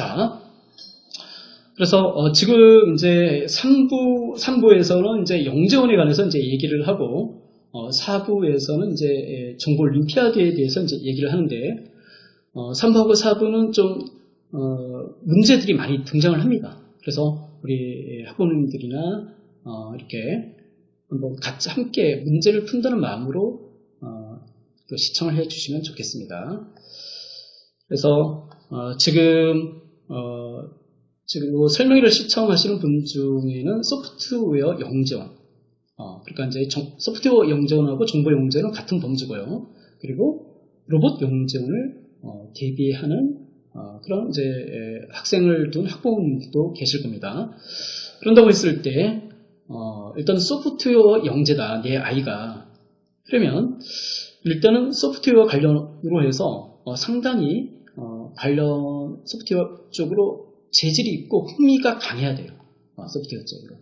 자, 그래서 어, 지금 이제 3부 3부에서는 이제 영재원에 관해서 이제 얘기를 하고 어, 4부에서는 이제 예, 정보 올림피아드에 대해서 이제 얘기를 하는데 어, 3부하고 4부는 좀 어, 문제들이 많이 등장을 합니다. 그래서 우리 학부모님들이나 어, 이렇게 한번 같이 함께 문제를 푼다는 마음으로 어, 또 시청을 해주시면 좋겠습니다. 그래서 어, 지금 어, 지금 이 설명회를 시청하시는 분 중에는 소프트웨어 영재원, 어, 그러니까 이제 정- 소프트웨어 영재원하고 정보 영재원은 같은 범주고요. 그리고 로봇 영재원을 어, 대비하는 어, 그런 이제 에, 학생을 둔 학부모님도 계실 겁니다. 그런다고 했을 때 어, 일단 소프트웨어 영재다 내 아이가 그러면 일단은 소프트웨어 관련으로 해서 어, 상당히 어, 관련 소프트웨어 쪽으로 재질이 있고 흥미가 강해야 돼요. 어, 소프트웨어 쪽으로.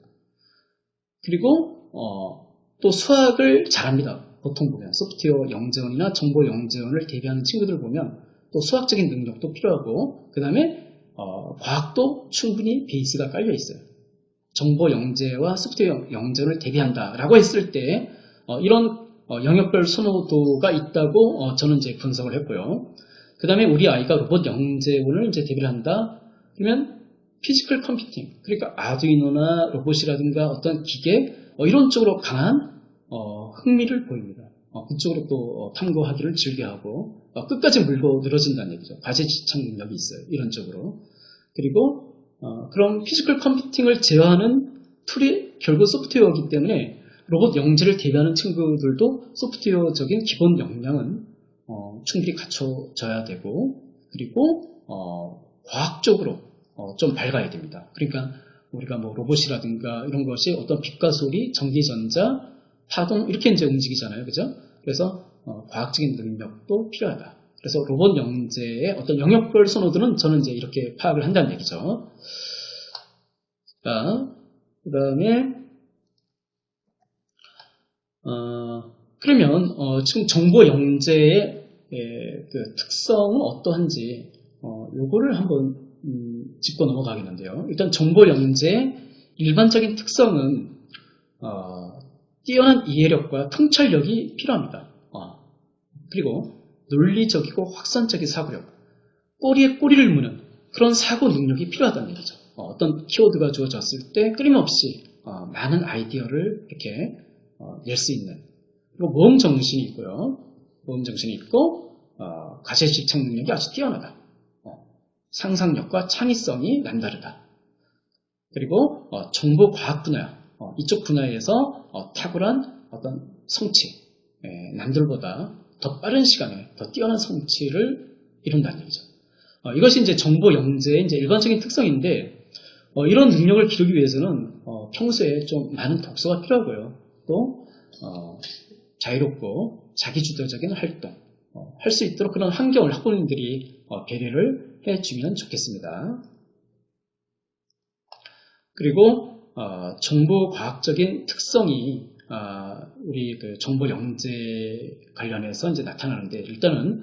그리고 어, 또 수학을 잘합니다. 보통 보면 소프트웨어 영재원이나 정보 영재원을 대비하는 친구들 보면 또 수학적인 능력도 필요하고 그 다음에 어, 과학도 충분히 베이스가 깔려 있어요. 정보 영재와 소프트웨어 영재원을 대비한다라고 했을 때 어, 이런 어, 영역별 선호도가 있다고 어, 저는 이제 분석을 했고요. 그 다음에 우리 아이가 로봇 영재원을 이제 대비를 한다. 그러면 피지컬 컴퓨팅, 그러니까 아두이노나 로봇이라든가 어떤 기계 어, 이런 쪽으로 강한 어, 흥미를 보입니다. 어, 그쪽으로 또 어, 탐구하기를 즐겨하고 어, 끝까지 물고 늘어진다는 얘기죠. 과제 지창 능력이 있어요. 이런 쪽으로. 그리고 어, 그런 피지컬 컴퓨팅을 제어하는 툴이 결국 소프트웨어이기 때문에 로봇 영재를 대비하는 친구들도 소프트웨어적인 기본 역량은 어, 충분히 갖춰져야 되고 그리고 어, 과학적으로 어, 좀 밝아야 됩니다. 그러니까 우리가 뭐 로봇이라든가 이런 것이 어떤 빛과 소리, 전기전자, 파동 이렇게 이제 움직이잖아요, 그죠? 그래서 어, 과학적인 능력도 필요하다. 그래서 로봇 영재의 어떤 영역별 선호도는 저는 이제 이렇게 파악을 한다는 얘기죠. 자, 그 다음에 어, 그러면 어, 지금 정보 영재의 예, 그 특성은 어떠한지 어, 요거를 한번 음, 짚고 넘어가겠는데요. 일단 정보 영재의 일반적인 특성은 어, 뛰어난 이해력과 통찰력이 필요합니다. 어, 그리고 논리적이고 확산적인 사고력, 꼬리에 꼬리를 무는 그런 사고 능력이 필요하다는 얘기죠. 어, 떤 키워드가 주어졌을 때 끊임없이 어, 많은 아이디어를 이렇게 어, 낼수 있는 모험 정신이 있고요. 모험 정신이 있고 어, 과제 집착 능력이 아주 뛰어나다. 어, 상상력과 창의성이 남다르다. 그리고 어, 정보 과학 분야 어, 이쪽 분야에서 어, 탁월한 어떤 성취 예, 남들보다 더 빠른 시간에 더 뛰어난 성취를 이룬다는 얘기죠. 어, 이것이 이제 정보 영재의 이제 일반적인 특성인데 어, 이런 능력을 기르기 위해서는 어, 평소에 좀 많은 독서가 필요하고요. 또 어, 자유롭고 자기주도적인 활동 어, 할 수 있도록 그런 환경을 학부모님들이 어, 배려를 해주면 좋겠습니다. 그리고 어, 정보 과학적인 특성이 아, 우리 그 정보 영재 관련해서 이제 나타나는데 일단은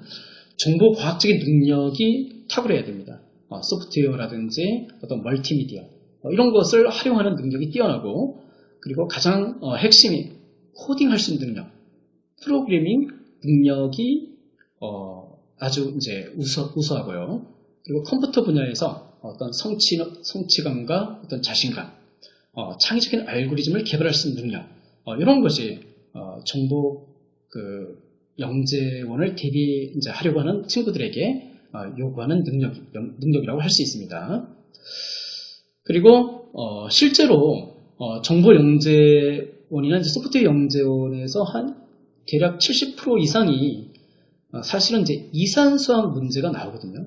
정보 과학적인 능력이 탁월해야 됩니다. 어, 소프트웨어라든지 어떤 멀티미디어 어, 이런 것을 활용하는 능력이 뛰어나고 그리고 가장 어, 핵심이 코딩할 수 있는 능력, 프로그래밍 능력이 어, 아주 이제 우수, 우수하고요. 그리고 컴퓨터 분야에서 어떤 성취, 성취감과 어떤 자신감, 어, 창의적인 알고리즘을 개발할 수 있는 능력, 어, 이런 것이 어, 정보 그 영재원을 대비 이제 하려고 하는 친구들에게 어, 요구하는 능력, 능력이라고 할 수 있습니다. 그리고 어, 실제로 어, 정보 영재원이나 소프트웨어 영재원에서 한 대략 70% 이상이 어, 사실은 이제 이산수학 문제가 나오거든요.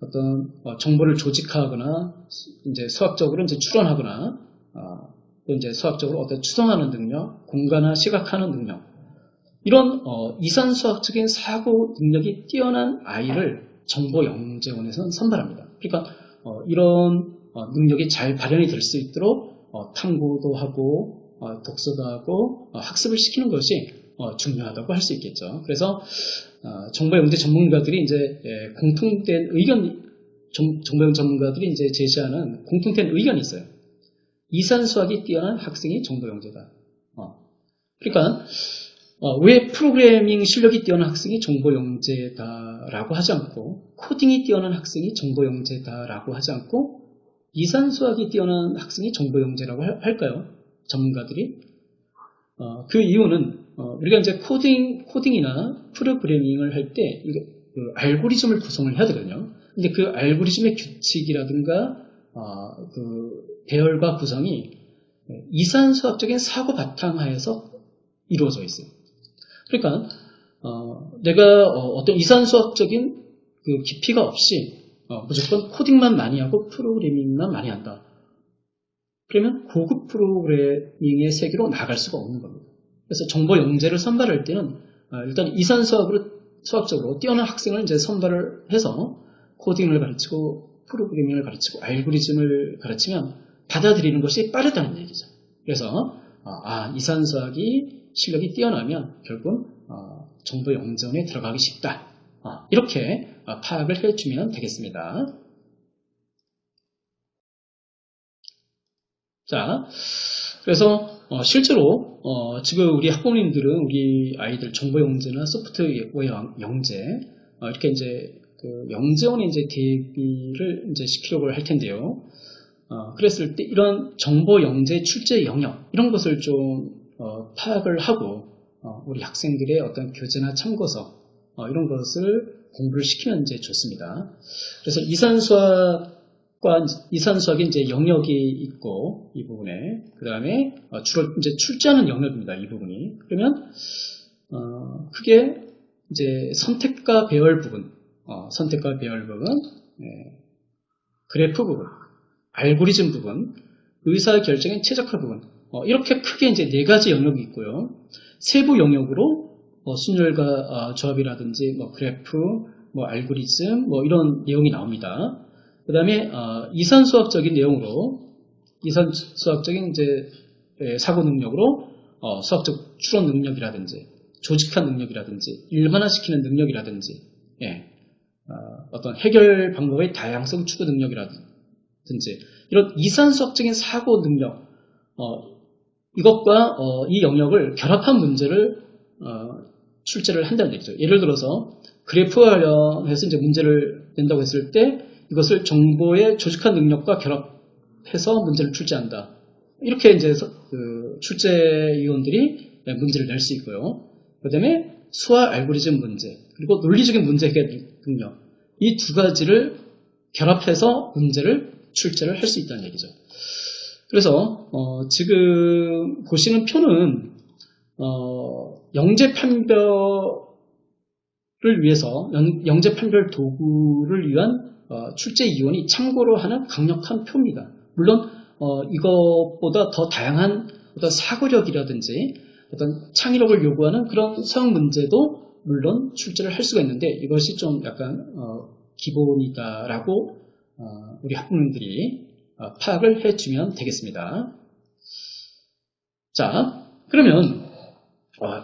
어떤 어, 정보를 조직하거나 이제 수학적으로 이제 추론하거나 어, 또 이제 수학적으로 어떤 추정하는 능력, 공간화 시각하는 능력 이런 어, 이산수학적인 사고 능력이 뛰어난 아이를 정보 영재원에서는 선발합니다. 그러니까 어, 이런 어, 능력이 잘 발현이 될 수 있도록 어, 탐구도 하고 어, 독서도 하고 어, 학습을 시키는 것이 어, 중요하다고 할 수 있겠죠. 그래서 어, 정보 영재 전문가들이 이제 예, 공통된 의견이 정, 정보용 전문가들이 이제 제시하는 공통된 의견이 있어요. 이산 수학이 뛰어난 학생이 정보영재다. 어. 그러니까 어, 왜 프로그래밍 실력이 뛰어난 학생이 정보영재다라고 하지 않고 코딩이 뛰어난 학생이 정보영재다라고 하지 않고 이산 수학이 뛰어난 학생이 정보영재라고 할- 할까요? 전문가들이 어, 그 이유는 어, 우리가 이제 코딩 코딩이나 프로그래밍을 할 때 그 알고리즘을 구성을 해야 되거든요. 근데 그 알고리즘의 규칙이라든가 어, 그 배열과 구성이 이산 수학적인 사고 바탕하에서 이루어져 있어요. 그러니까 어, 내가 어, 떤 이산 수학적인 그 깊이가 없이 어, 무조건 코딩만 많이 하고 프로그래밍만 많이 한다. 그러면 고급 프로그래밍의 세계로 나갈 수가 없는 겁니다. 그래서 정보 영재를 선발할 때는 어, 일단 이산 수학으로 수학적으로 뛰어난 학생을 이제 선발을 해서 코딩을 가르치고 프로그래밍을 가르치고 알고리즘을 가르치면 받아들이는 것이 빠르다는 얘기죠. 그래서 어, 아 이산 수학이 실력이 뛰어나면 결국 어, 정보 영전에 들어가기 쉽다. 어, 이렇게 어, 파악을 해주면 되겠습니다. 자, 그래서 어, 실제로 어, 지금 우리 학부모님들은 우리 아이들 정보 영재나 소프트웨어 영- 영재 어, 이렇게 이제 그 영재원에 이제 대비를 이제 시키려고 할 텐데요. 어, 그랬을 때 이런 정보 영재 출제 영역 이런 것을 좀 어, 파악을 하고 어, 우리 학생들의 어떤 교재나 참고서 어, 이런 것을 공부를 시키면 이제 좋습니다. 그래서 이산 수학 과 이산 수학이 이제 영역이 있고 이 부분에 그 다음에 주로 이제 출제하는 영역입니다. 이 부분이 그러면 어, 크게 이제 선택과 배열 부분, 어, 선택과 배열 부분, 예, 그래프 부분, 알고리즘 부분, 의사 결정의 최적화 부분 어, 이렇게 크게 이제 네 가지 영역이 있고요. 세부 영역으로 뭐 순열과 어, 조합이라든지 뭐 그래프, 뭐 알고리즘 뭐 이런 내용이 나옵니다. 그 다음에 어, 이산 수학적인 내용으로 이산 수학적인 이제 예, 사고 능력으로 어, 수학적 추론 능력이라든지 조직화 능력이라든지 일반화시키는 능력이라든지 예, 어, 떤 해결 방법의 다양성 추구 능력이라든지 이런 이산 수학적인 사고 능력 어, 이것과 어, 이 영역을 결합한 문제를 어, 출제를 한다는 얘기죠. 예를 들어서 그래프와 관련해서 이제 문제를 낸다고 했을 때 이것을 정보의 조직화 능력과 결합해서 문제를 출제한다. 이렇게 이제 그 출제위원들이 문제를 낼 수 있고요. 그 다음에 수학 알고리즘 문제, 그리고 논리적인 문제 해결 능력. 이 두 가지를 결합해서 문제를 출제를 할 수 있다는 얘기죠. 그래서 어, 지금 보시는 표는 어, 영재 판별을 위해서 영, 재 판별 도구를 위한 어, 출제 이원이 참고로 하는 강력한 표입니다. 물론 어, 이것보다 더 다양한 어떤 사고력이라든지 어떤 창의력을 요구하는 그런 수학 문제도 물론 출제를 할 수가 있는데 이것이 좀 약간 어, 기본이다라고 어, 우리 학부모님들이 어, 파악을 해주면 되겠습니다. 자, 그러면 어,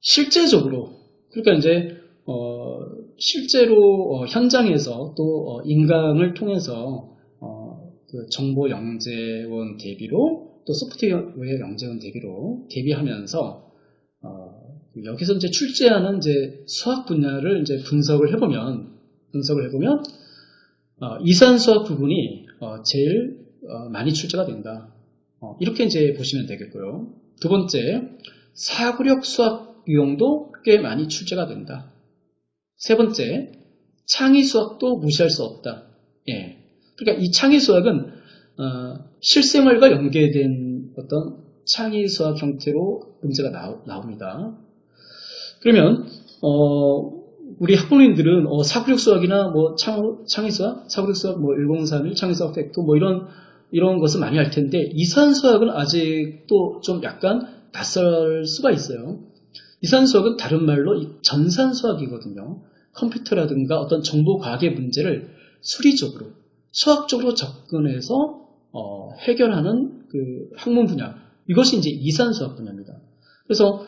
실제적으로 그러니까 이제 어, 실제로 어, 현장에서 또 어, 인강을 통해서 어, 그 정보 영재원 대비로 또 소프트웨어 영재원 대비로 대비하면서 어, 여기서 이제 출제하는 이제 수학 분야를 이제 분석을 해보면 분석을 해보면 어, 이산 수학 부분이 어, 제일 어, 많이 출제가 된다. 어, 이렇게 이제 보시면 되겠고요. 두 번째, 사고력 수학 유형도 꽤 많이 출제가 된다. 세 번째, 창의 수학도 무시할 수 없다. 예. 그러니까 이 창의 수학은 어, 실생활과 연계된 어떤 창의 수학 형태로 문제가 나오, 니다 그러면 어, 우리 학부모님들은 어, 사고력 수학이나 뭐 창, 창의 수학, 사고력 수학, 뭐 1031, 창의 수학 팩토 뭐 이런 이런 것을 많이 할 텐데 이산 수학은 아직도 좀 약간 낯설 수가 있어요. 이산 수학은 다른 말로 전산 수학이거든요. 컴퓨터라든가 어떤 정보 과학의 문제를 수리적으로 수학적으로 접근해서 어, 해결하는 그 학문 분야 이것이 이제 이산 수학 분야입니다. 그래서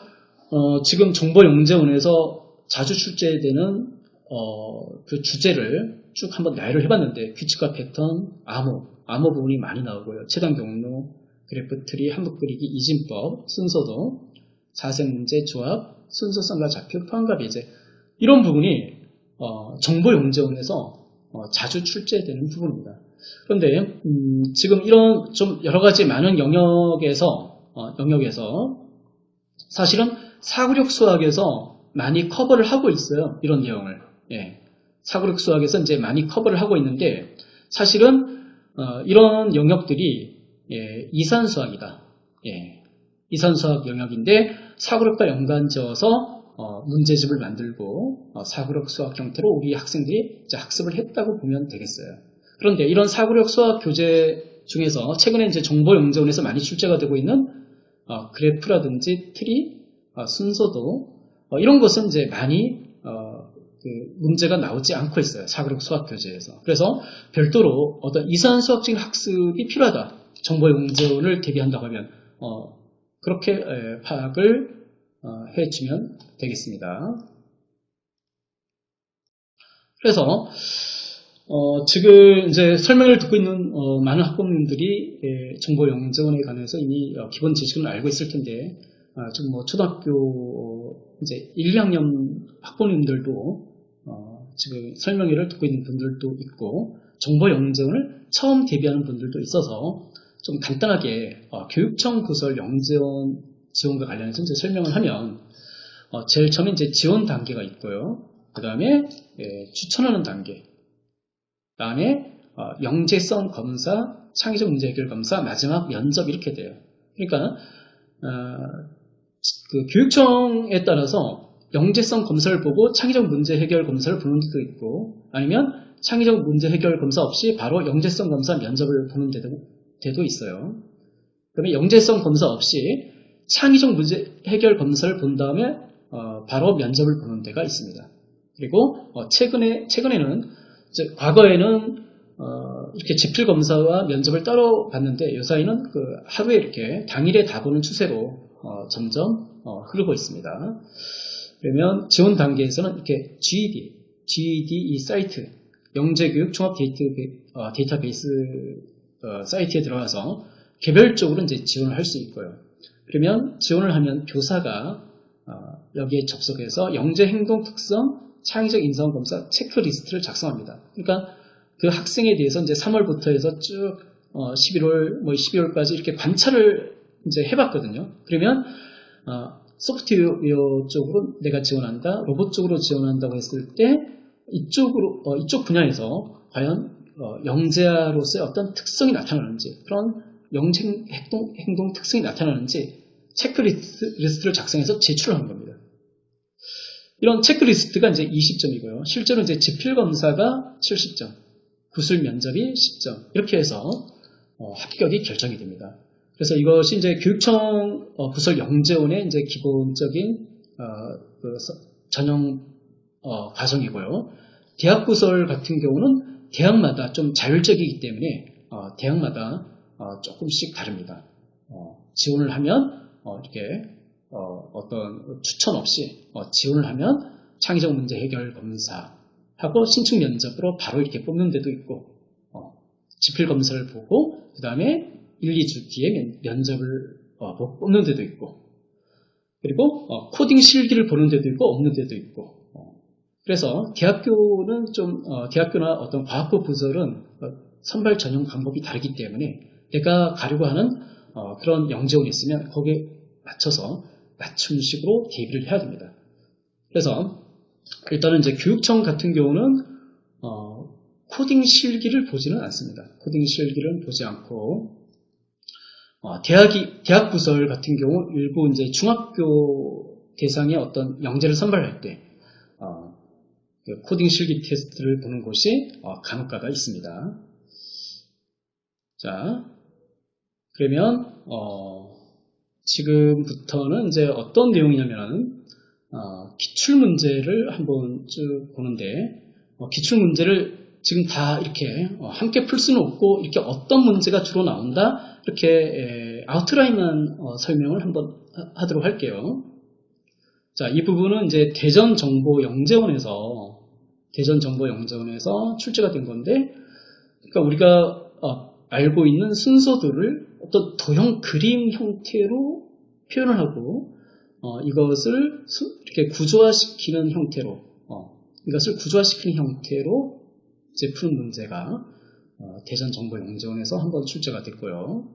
어, 지금 정보영재원에서 자주 출제되는 어, 그 주제를 쭉 한번 나열을 해봤는데 규칙과 패턴, 암호, 암호 부분이 많이 나오고요. 최단 경로, 그래프 트리, 한국 그리기, 이진법, 순서도, 자색 문제, 조합, 순서성과 좌표, 포함과 배제 이런 부분이 어, 정보 영재원에서 어, 자주 출제되는 부분입니다. 그런데 음, 지금 이런 좀 여러 가지 많은 영역에서 어, 영역에서 사실은 사고력 수학에서 많이 커버를 하고 있어요. 이런 내용을. 예. 사고력 수학에서 이제 많이 커버를 하고 있는데 사실은 어, 이런 영역들이 예, 이산 수학이다. 예. 이산 수학 영역인데 사고력과 연관지어서 어, 문제집을 만들고 어, 사고력 수학 형태로 우리 학생들이 학습을 했다고 보면 되겠어요. 그런데 이런 사고력 수학 교재 중에서 최근에 이제 정보영재원에서 많이 출제가 되고 있는 어, 그래프라든지 트리, 어, 순서도 어, 이런 것은 이제 많이 어, 그 문제가 나오지 않고 있어요. 사고력 수학 교재에서. 그래서 별도로 어떤 이산 수학적인 학습이 필요하다. 정보영재원을 대비한다고 하면 어, 그렇게 에, 파악을 어, 해주면 되겠습니다. 그래서 어, 지금 이제 설명을 듣고 있는 어, 많은 학부모님들이 예, 정보 영재원에 관해서 이미 어, 기본 지식은 알고 있을 텐데 아, 지금 뭐 초등학교 어, 이제 1, 2학년 학부모님들도 어, 지금 설명회를 듣고 있는 분들도 있고 정보 영재원을 처음 대비하는 분들도 있어서 좀 간단하게 어, 교육청 부설 영재원 지원과 관련해서 이제 설명을 하면 어, 제일 처음에 이제 지원 단계가 있고요. 그 다음에 예, 추천하는 단계, 그 다음에 어, 영재성 검사, 창의적 문제 해결 검사, 마지막 면접 이렇게 돼요. 그러니까 어, 그 교육청에 따라서 영재성 검사를 보고 창의적 문제 해결 검사를 보는 데도 있고 아니면 창의적 문제 해결 검사 없이 바로 영재성 검사 면접을 보는 데도, 데도 있어요. 그러면 영재성 검사 없이 창의적 문제 해결 검사를 본 다음에 어, 바로 면접을 보는 데가 있습니다. 그리고 어, 최근에 최근에는 과거에는 어, 이렇게 지필 검사와 면접을 따로 봤는데 요사이는 그 하루에 이렇게 당일에 다 보는 추세로 어, 점점 어, 흐르고 있습니다. 그러면 지원 단계에서는 이렇게 GED, GED 이 사이트 영재교육 종합 어, 데이터베이스 어, 사이트에 들어가서 개별적으로 이제 지원을 할 수 있고요. 그러면 지원을 하면 교사가 어, 여기에 접속해서 영재 행동 특성 창의적 인성 검사 체크리스트를 작성합니다. 그러니까 그 학생에 대해서 이제 3월부터 해서 쭉 어, 11월 뭐 12월까지 이렇게 관찰을 이제 해봤거든요. 그러면 어, 소프트웨어 쪽으로 내가 지원한다, 로봇 쪽으로 지원한다고 했을 때 이쪽으로 어, 이쪽 분야에서 과연 어, 영재아로서의 어떤 특성이 나타나는지 그런 영재 행동, 행동 특성이 나타나는지 체크리스트를 작성해서 제출하는 겁니다. 이런 체크리스트가 이제 20점이고요. 실제로 이제 지필 검사가 70점, 구술 면접이 10점 이렇게 해서 어, 합격이 결정이 됩니다. 그래서 이것이 이제 교육청 어, 부설 영재원의 이제 기본적인 어, 그 전형 어, 과정이고요. 대학 부설 같은 경우는 대학마다 좀 자율적이기 때문에 어, 대학마다 어, 조금씩 다릅니다. 어, 지원을 하면 어, 이렇게 어, 떤 추천 없이 어, 지원을 하면 창의적 문제 해결 검사 하고 신청 면접으로 바로 이렇게 뽑는 데도 있고 어, 지필 검사를 보고 그 다음에 1, 2주 뒤에 면, 접을 어, 뽑는 데도 있고 그리고 어, 코딩 실기를 보는 데도 있고 없는 데도 있고 어, 그래서 대학교는 좀 어, 대학교나 어떤 과학부 부설은 선발 전형 방법이 다르기 때문에 내가 가려고 하는 그런 영재원이 있으면 거기에 맞춰서 맞춤식으로 대비를 해야 됩니다. 그래서 일단은 이제 교육청 같은 경우는 어, 코딩 실기를 보지는 않습니다. 코딩 실기를 보지 않고 어, 대학이 대학 부설 같은 경우 일부 이제 중학교 대상의 어떤 영재를 선발할 때 어, 그 코딩 실기 테스트를 보는 곳이 어, 간혹가다 있습니다. 자, 그러면 어, 지금부터는 이제 어떤 내용이냐면 어, 기출 문제를 한번 쭉 보는데 어, 기출 문제를 지금 다 이렇게 어, 함께 풀 수는 없고 이렇게 어떤 문제가 주로 나온다 이렇게 에, 아웃라인만 어, 설명을 한번 하, 도록 할게요. 자, 이 부분은 이제 대전 정보 영재원에서 대전 정보영정원에서 출제가 된 건데, 그러니까 우리가 어, 알고 있는 순서들을 어떤 도형 그림 형태로 표현을 하고 어, 이것을 수- 이렇게 구조화시키는 형태로 어, 이것을 구조화시키는 형태로 이제 푸는 문제가 어, 대전 정보 영정원에서 한번 출제가 됐고요.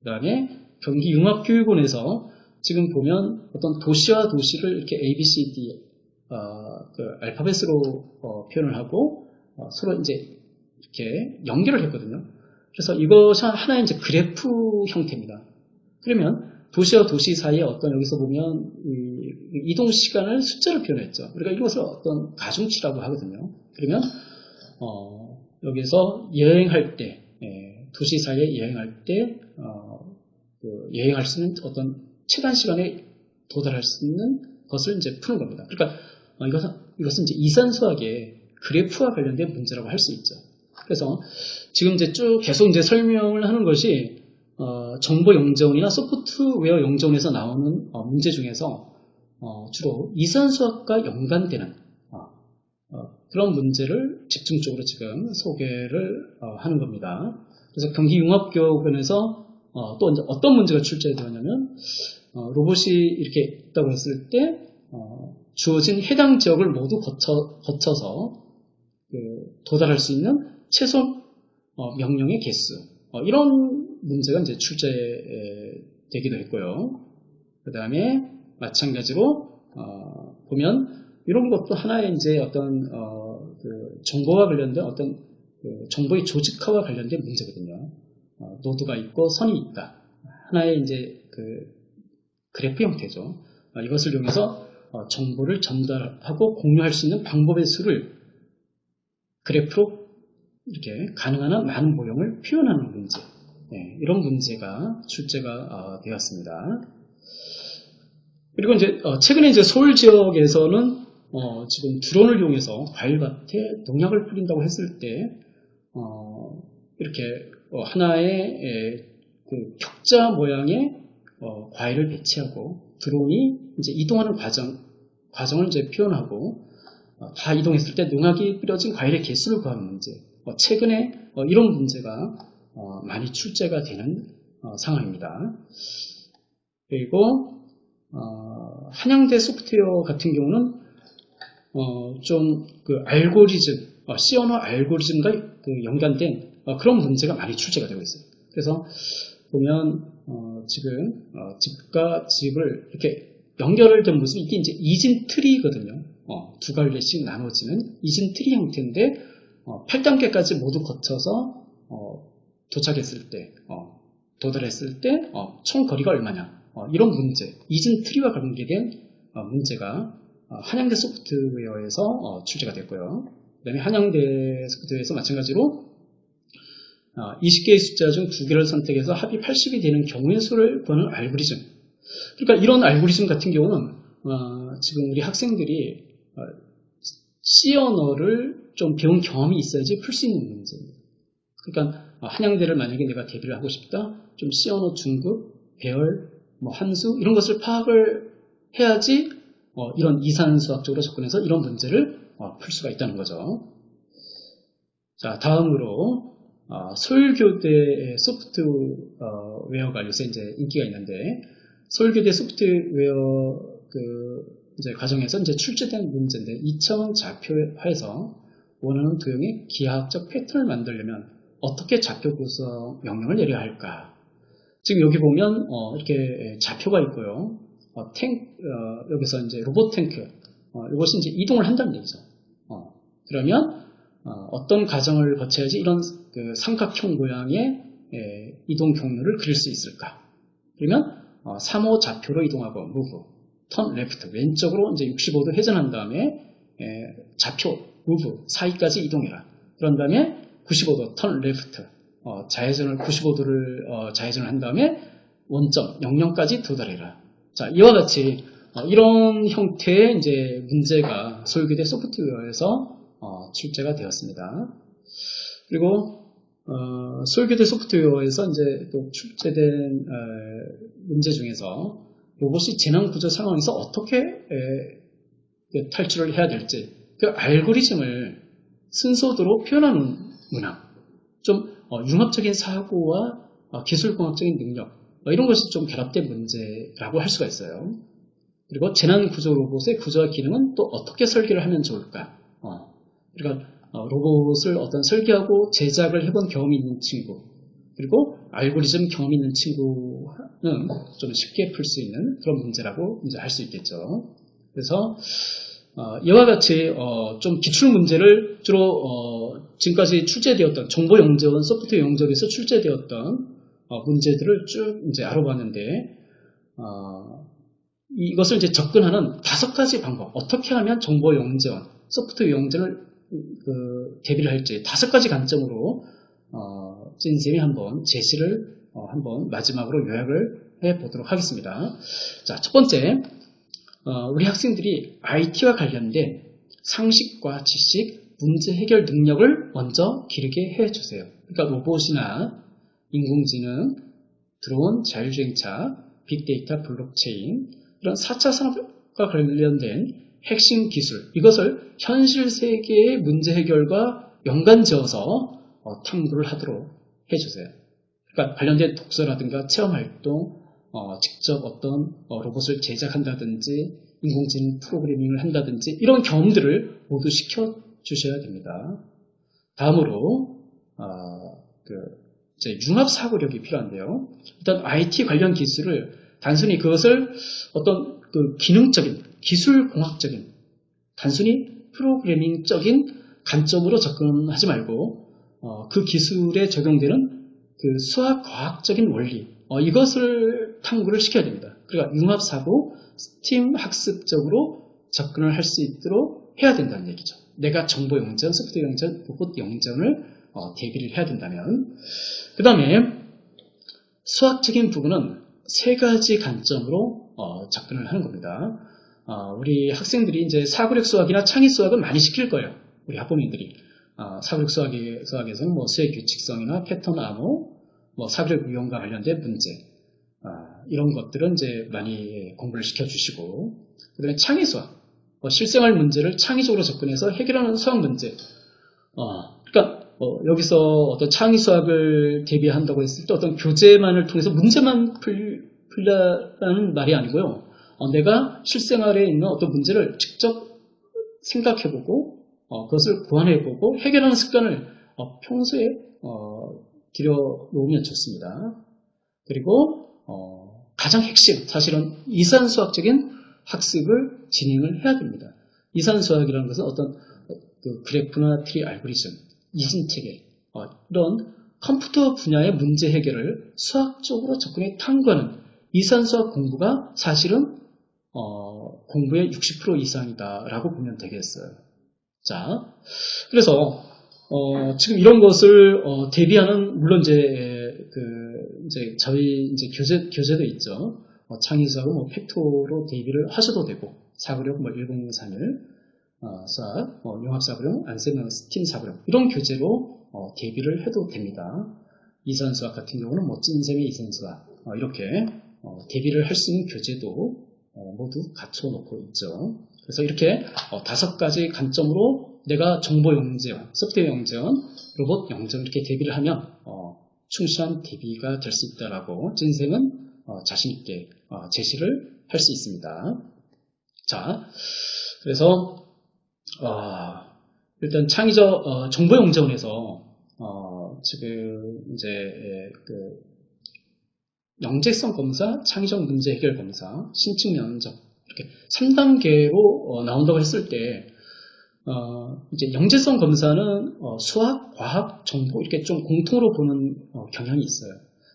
그 다음에 경기 융합교육원에서 지금 보면 어떤 도시와 도시를 이렇게 A, B, C, D 어, 그 알파벳으로 어, 표현을 하고 어, 서로 이제 이렇게 연결을 했거든요. 그래서 이것이 하나의 이제 그래프 형태입니다. 그러면 도시와 도시 사이에 어떤 여기서 보면 이 이동 시간을 숫자로 표현했죠. 우리가 이것을 어떤 가중치라고 하거든요. 그러면 어, 여기서 여행할 때 예, 도시 사이에 여행할 때 어, 그 여행할 수 있는 어떤 최단 시간에 도달할 수 있는 것을 이제 푸는 겁니다. 그러니까 어, 이것은, 이것은 이제 이산수학의 그래프와 관련된 문제라고 할 수 있죠. 그래서 지금 이제 쭉 계속 이제 설명을 하는 것이 어, 정보 영정이나 소프트웨어 영정에서 나오는 어, 문제 중에서 어, 주로 이산수학과 연관되는 어, 어, 그런 문제를 집중적으로 지금 소개를 어, 하는 겁니다. 그래서 경기융합교육원에서 어, 또 이제 어떤 문제가 출제되었냐면 어, 로봇이 이렇게 있다고 했을 때 어, 주어진 해당 지역을 모두 거쳐, 거쳐서 그 도달할 수 있는 최소 어, 명령의 개수 어, 이런 문제가 이제 출제되기도 했고요. 그 다음에 마찬가지로 어, 보면 이런 것도 하나의 이제 어떤 어, 그 정보와 관련된 어떤 그 정보의 조직화와 관련된 문제거든요. 어, 노드가 있고 선이 있다. 하나의 이제 그 그래프 형태죠. 어, 이것을 이용해서 어, 정보를 전달하고 공유할 수 있는 방법의 수를 그래프로 이렇게 가능한 한 많은 모형을 표현하는 문제. 네, 이런 문제가 출제가 어, 되었습니다. 그리고 이제 어, 최근에 이제 서울 지역에서는 어, 지금 드론을 이용해서 과일밭에 농약을 뿌린다고 했을 때 어, 이렇게 어, 하나의 에, 그 격자 모양의 어, 과일을 배치하고 드론이 이제 이동하는 과정 과정을 이제 표현하고 어, 다 이동했을 때 농약이 뿌려진 과일의 개수를 구하는 문제. 어, 최근에 어, 이런 문제가 어, 많이 출제가 되는 어, 상황입니다. 그리고 어, 한양대 소프트웨어 같은 경우는 어, 좀그 알고리즘, 어, C 언어 알고리즘과 그 연관된 어, 그런 문제가 많이 출제가 되고 있어요. 그래서 보면 어, 지금 어, 집과 집을 이렇게 연결된 모습이 이게 이제 이진 트리거든요. 어, 두 갈래씩 나눠지는 이진 트리 형태인데 어, 8단계까지 모두 거쳐서 어, 도착했을 때, 어, 도달했을 때, 어, 총 거리가 얼마냐. 어, 이런 문제, 이진 트리와 관계된 어, 문제가 어, 한양대 소프트웨어에서 어, 출제가 됐고요. 그 다음에 한양대 소프트웨어에서 마찬가지로 어, 20개의 숫자 중두 개를 선택해서 합이 80이 되는 경우의 수를 구하는 알고리즘. 그러니까 이런 알고리즘 같은 경우는 어, 지금 우리 학생들이 어, C 언어를 좀 배운 경험이 있어야지 풀 수 있는 문제입니다. 그러니까 어, 한양대를 만약에 내가 대비를 하고 싶다, 좀 언어 중급, 배열, 뭐 함수 이런 것을 파악을 해야지 어, 이런 이산수학적으로 접근해서 이런 문제를 어, 풀 수가 있다는 거죠. 자, 다음으로 어, 서울교대 소프트웨어가 요새 이제 인기가 있는데 서울교대 소프트웨어 그 이제 과정에서 이제 출제된 문제인데 2차원 좌표화해서 원하는 도형의 기하학적 패턴을 만들려면 어떻게 좌표 구성 명령을 내려야 할까? 지금 여기 보면 어, 이렇게 좌표가 있고요. 어, 탱 어, 여기서 이제 로봇 탱크 어, 이것이 이제 이동을 한다는 얘기죠. 어, 그러면 어, 떤 과정을 거쳐야지 이런 그 삼각형 모양의 예, 이동 경로를 그릴 수 있을까? 그러면 어, 3호 좌표로 이동하고 move, turn left 왼쪽으로 이제 65도 회전한 다음에 예, 좌표 move 사이까지 이동해라. 그런 다음에 95도 turn left 어, 좌회전을 95도를 어, 좌회전을 한 다음에 원점 00까지 도달해라. 자 이와 같이 어, 이런 형태의 이제 문제가 서울교대 소프트웨어에서 어, 출제가 되었습니다. 그리고 어, 서울교대 소프트웨어에서 이제 또 출제된 에, 문제 중에서 로봇이 재난 구조 상황에서 어떻게 에, 그 탈출을 해야 될지 그 알고리즘을 순서대로 표현하는 문항, 좀 어, 융합적인 사고와 어, 기술공학적인 능력 뭐 이런 것이 좀 결합된 문제라고 할 수가 있어요. 그리고 재난 구조 로봇의 구조와 기능은 또 어떻게 설계를 하면 좋을까? 어, 그러니까 어, 로봇을 어떤 설계하고 제작을 해본 경험이 있는 친구, 그리고 알고리즘 경험이 있는 친구는 좀 쉽게 풀 수 있는 그런 문제라고 이제 할 수 있겠죠. 그래서 어, 이와 같이 어, 좀 기출 문제를 주로 어, 지금까지 출제되었던 정보 영재원, 소프트웨어 영접에서 출제되었던 어, 문제들을 쭉 이제 알아봤는데 어, 이것을 이제 접근하는 다섯 가지 방법 어떻게 하면 정보 영재원, 소프트웨어 영재를 그, 대비를 할지 다섯 가지 관점으로 어, 찐쌤이 한번 제시를 어, 한번 마지막으로 요약을 해 보도록 하겠습니다. 자, 첫 번째 어, 우리 학생들이 IT와 관련된 상식과 지식, 문제 해결 능력을 먼저 기르게 해주세요. 그러니까 로봇이나 인공지능, 드론, 자율주행차, 빅데이터, 블록체인 이런 4차 산업과 관련된 핵심 기술 이것을 현실 세계의 문제 해결과 연관 지어서 어, 탐구를 하도록 해주세요. 그러니까 관련된 독서라든가 체험활동, 어, 직접 어떤 어, 로봇을 제작한다든지 인공지능 프로그래밍을 한다든지 이런 경험들을 모두 시켜 주셔야 됩니다. 다음으로 어, 그 융합 사고력이 필요한데요. 일단 IT 관련 기술을 단순히 그것을 어떤 그 기능적인 기술 공학적인 단순히 프로그래밍적인 관점으로 접근하지 말고 어, 그 기술에 적용되는 그 수학 과학적인 원리 어, 이것을 탐구를 시켜야 됩니다. 그러니까 융합사고 스팀 학습적으로 접근을 할 수 있도록 해야 된다는 얘기죠. 내가 정보 영전, 소프트웨어 영전, 로봇 영전을 어, 대비를 해야 된다면 그 다음에 수학적인 부분은 세 가지 관점으로 어, 접근을 하는 겁니다. 어, 우리 학생들이 이제 사고력 수학이나 창의 수학은 많이 시킬 거예요. 우리 학부모님들이 어, 사고력 수학에, 수학에서는 뭐 수의 규칙성이나 패턴 암호, 뭐 사고력 유형과 관련된 문제 아, 이런 것들은 이제 많이 공부를 시켜주시고 그다음에 창의 수학, 뭐 실생활 문제를 창의적으로 접근해서 해결하는 수학 문제. 어, 그러니까 어, 여기서 어떤 창의 수학을 대비한다고 했을 때 어떤 교재만을 통해서 문제만 풀, 풀라는 말이 아니고요. 어, 내가 실생활에 있는 어떤 문제를 직접 생각해보고 어, 그것을 보완해보고 해결하는 습관을 어, 평소에 어, 들여놓으면 좋습니다. 그리고 어, 가장 핵심 사실은 이산수학적인 학습을 진행을 해야 됩니다. 이산수학이라는 것은 어떤 그 그래프나 트리 알고리즘, 이진체계 어, 이런 컴퓨터 분야의 문제 해결을 수학적으로 접근해 탐구하는 이산수학 공부가 사실은 어, 공부의 60% 이상이다라고 보면 되겠어요. 자, 그래서 어, 지금 이런 것을 어, 대비하는 물론 이제 그 이제 저희 이제 교재 교재도 있죠. 어, 창의수하고 뭐 팩토로 대비를 하셔도 되고 사고력 뭐 1031, 어, 수학, 어, 융합사고력, 안세명 스팀 사고력 이런 교재로 어, 대비를 해도 됩니다. 이산수학 같은 경우는 뭐 찐셈의 이산수학 어, 이렇게 어, 대비를 할 수 있는 교재도 어, 모두 갖춰놓고 있죠. 그래서 이렇게 어, 다섯 가지 관점으로 내가 정보 영재원, 소프트웨어 영재원, 로봇 영재원 이렇게 대비를 하면 어, 충실한 대비가 될 수 있다라고 찐쌤은 어, 자신 있게 어, 제시를 할 수 있습니다. 자, 그래서 어, 일단 창의적 어, 정보 영재원에서 어, 지금 이제 예, 그 영재성 검사, 창의적 문제 해결 검사, 신측 면접 이렇게 3단계로 나온다고 했을 때 어, 이제 영재성 검사는 어, 수학, 과학, 정보 이렇게 좀 공통으로 보는 어, 경향이 있어요.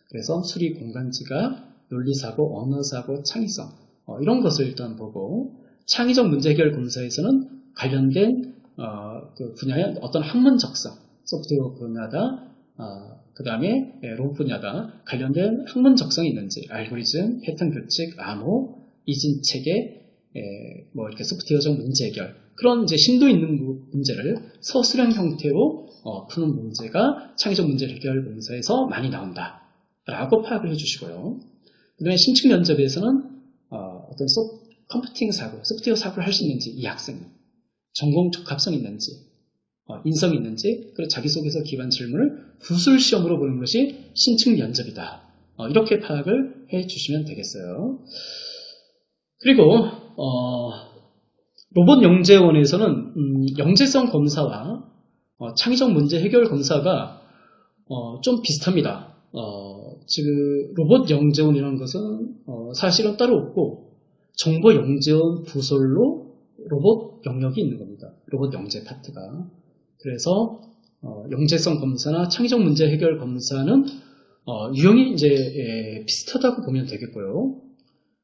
그래서 수리 공간지각, 논리사고, 언어사고, 창의성 어, 이런 것을 일단 보고 창의적 문제 해결 검사에서는 관련된 어, 그 분야의 어떤 학문 적성, 소프트웨어 분야다, 어, 그 다음에 예, 로봇 분야다 관련된 학문 적성이 있는지 알고리즘, 패턴 규칙, 암호, 이진 체계, 예, 뭐 이렇게 소프트웨어적 문제 해결 그런 이제 심도 있는 문제를 서술형 형태로 어, 푸는 문제가 창의적 문제 해결 검사에서 많이 나온다 라고 파악을 해주시고요. 그 다음에 심층 면접에서는 어, 떤 소, 컴퓨팅 사고, 소프트웨어 사고를 할 수 있는지 이 학생 전공 적합성 있는지, 어, 인성 있는지, 그리고 자기소개서 기반 질문을 구술 시험으로 보는 것이 신층 면접이다. 어, 이렇게 파악을 해 주시면 되겠어요. 그리고 어, 로봇 영재원에서는 음, 영재성 검사와 어, 창의적 문제 해결 검사가 어, 좀 비슷합니다. 어, 지금 로봇 영재원이라는 것은 어, 사실은 따로 없고 정보 영재원 부설로 로봇 영역이 있는 겁니다. 로봇 영재 파트가. 그래서 어, 영재성 검사나 창의적 문제 해결 검사는 어, 유형이 이제 예, 비슷하다고 보면 되겠고요.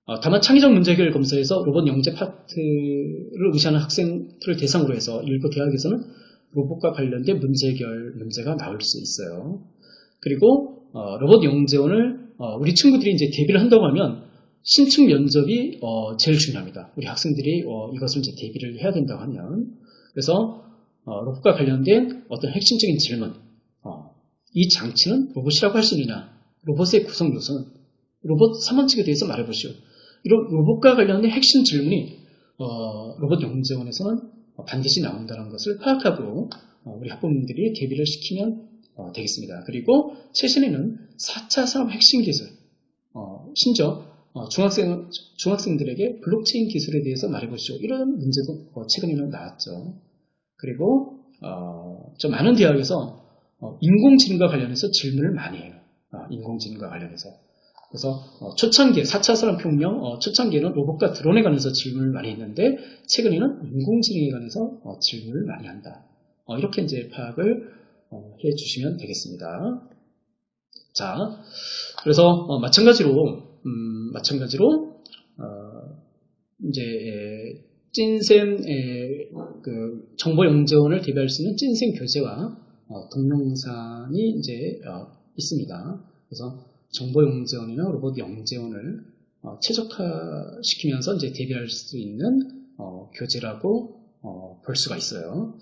어, 다만 창의적 문제 해결 검사에서 로봇 영재 파트를 의시하는 학생들을 대상으로 해서 일부 대학에서는 로봇과 관련된 문제 해결 문제가 나올 수 있어요. 그리고 어, 로봇 영재원을 어, 우리 친구들이 이제 대비를 한다고 하면 신층 면접이 어, 제일 중요합니다. 우리 학생들이 어, 이것을 이제 대비를 해야 된다고 하면 그래서 어, 로봇과 관련된 어떤 핵심적인 질문 어, 이 장치는 로봇이라고 할 수 있느냐 로봇의 구성 요소는 로봇 3원 측에 대해서 말해보시오. 이런 로봇과 관련된 핵심 질문이 어, 로봇 영재원에서는 어, 반드시 나온다는 것을 파악하고 어, 우리 학부모님들이 대비를 시키면 어, 되겠습니다. 그리고 최신에는 4차 산업 핵심 기술, 어, 심지어 어, 중학생, 중학생들에게 블록체인 기술에 대해서 말해보시오. 이런 문제도 어, 최근에는 나왔죠. 그리고 어, 좀 많은 대학에서 어, 인공지능과 관련해서 질문을 많이 해요. 아, 인공지능과 관련해서. 그래서 어, 초창기에 4차 산업혁명 어, 초창기에는 로봇과 드론에 관해서 질문을 많이 했는데 최근에는 인공지능에 관해서 어, 질문을 많이 한다. 어, 이렇게 이제 파악을 어, 해주시면 되겠습니다. 자, 그래서 어, 마찬가지로 음, 마찬가지로 어, 이제 에, 그 정보 영재원을 대비할 수 있는 찐센 교재와 어, 동영상이 이제 어, 있습니다. 그래서 정보 영재원이나 로봇 영재원을 어, 최적화시키면서 이제 대비할 수 있는 어, 교재라고 어, 볼 수가 있어요.